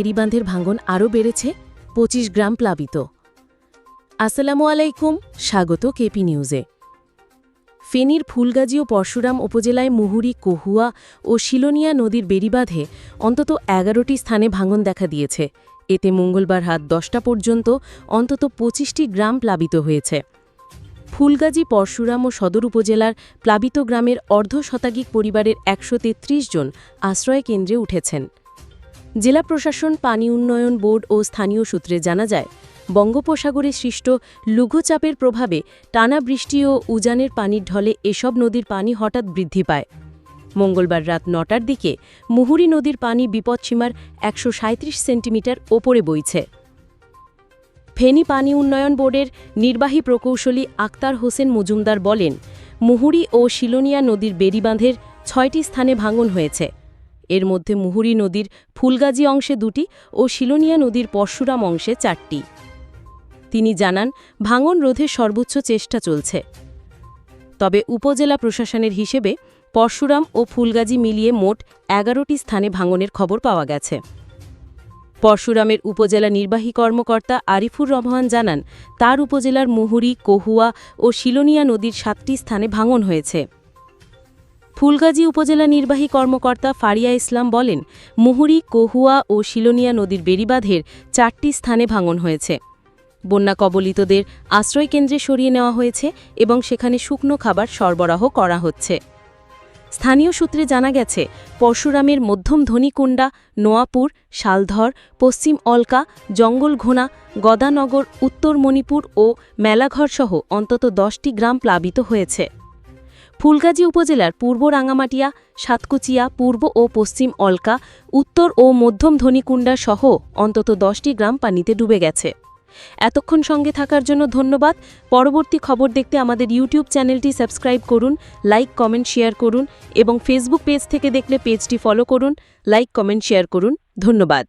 এরিবাঁধের ভাঙন আরও বেড়েছে, পঁচিশ গ্রাম প্লাবিত। আসসালামু আলাইকুম, স্বাগত কেপি নিউজে। ফেনীর ফুলগাজী ও পরশুরাম উপজেলায় মুহুরী, কহুয়া ও শিলোনিয়া নদীর বেড়িবাঁধে অন্তত এগারোটি স্থানে ভাঙন দেখা দিয়েছে। এতে মঙ্গলবার হাত দশটা পর্যন্ত অন্তত পঁচিশটি গ্রাম প্লাবিত হয়েছে। ফুলগাজী, পরশুরাম ও সদর উপজেলার প্লাবিত গ্রামের অর্ধ শতাধিক পরিবারের একশো তেত্রিশ জন আশ্রয় কেন্দ্রে উঠেছেন। জেলা প্রশাসন, পানি উন্নয়ন বোর্ড ও স্থানীয় সূত্রে জানা যায়, বঙ্গোপসাগরে সৃষ্ট লঘুচাপের প্রভাবে টানা বৃষ্টি ও উজানের পানির ঢলে এসব নদীর পানি হঠাৎ বৃদ্ধি পায়। মঙ্গলবার রাত নটার দিকে মুহুরী নদীর পানি বিপদসীমার একশো সেন্টিমিটার ওপরে বইছে। ফেনী পানি উন্নয়ন বোর্ডের নির্বাহী প্রকৌশলী আক্তার হোসেন মজুমদার বলেন, মুহুরী ও শিলোনিয়া নদীর বেড়িবাঁধের ছয়টি স্থানে ভাঙন হয়েছে। এর মধ্যে মুহুরী নদীর ফুলগাজী অংশে দুটি ও শিলোনিয়া নদীর পরশুরাম অংশে চারটি। তিনি জানান, ভাঙন রোধে সর্বোচ্চ চেষ্টা চলছে। তবে উপজেলা প্রশাসনের হিসেবে পরশুরাম ও ফুলগাজী মিলিয়ে মোট এগারোটি স্থানে ভাঙনের খবর পাওয়া গেছে। পরশুরামের উপজেলা নির্বাহী কর্মকর্তা আরিফুর রহমান জানান, তার উপজেলার মুহুরি, কহুয়া ও শিলোনিয়া নদীর সাতটি স্থানে ভাঙন হয়েছে। ফুলগাজী উপজেলা নির্বাহী কর্মকর্তা ফারিয়া ইসলাম বলেন, মুহুরী, কহুয়া ও শিলনিয়া নদীর বেড়িবাঁধের চারটি স্থানে ভাঙন হয়েছে। বন্যা কবলিতদের আশ্রয়কেন্দ্রে সরিয়ে নেওয়া হয়েছে এবং সেখানে শুকনো খাবার সরবরাহ করা হচ্ছে। স্থানীয় সূত্রে জানা গেছে, পরশুরামের মধ্যম ধনিকুণ্ডা, নোয়াপুর, শালধর, পশ্চিম অলকা জঙ্গলঘোনা গদানগর, উত্তর মণিপুর ও মেলাঘরসহ অন্তত দশটি গ্রাম প্লাবিত হয়েছে। ফুলগাজী উপজেলার পূর্ব রাঙামাটিয়া, সাতকুচিয়া, পূর্ব ও পশ্চিম অলকা, উত্তর ও মধ্যম ধনিকুণ্ডা সহ অন্তত দশটি গ্রাম পানিতে ডুবে গেছে। এতক্ষণ সঙ্গে থাকার জন্য ধন্যবাদ। পরবর্তী খবর দেখতে আমাদের ইউটিউব চ্যানেলটি সাবস্ক্রাইব করুন, লাইক, কমেন্ট, শেয়ার করুন এবং ফেসবুক পেজ থেকে দেখলে পেজটি ফলো করুন, লাইক, কমেন্ট, শেয়ার করুন। ধন্যবাদ।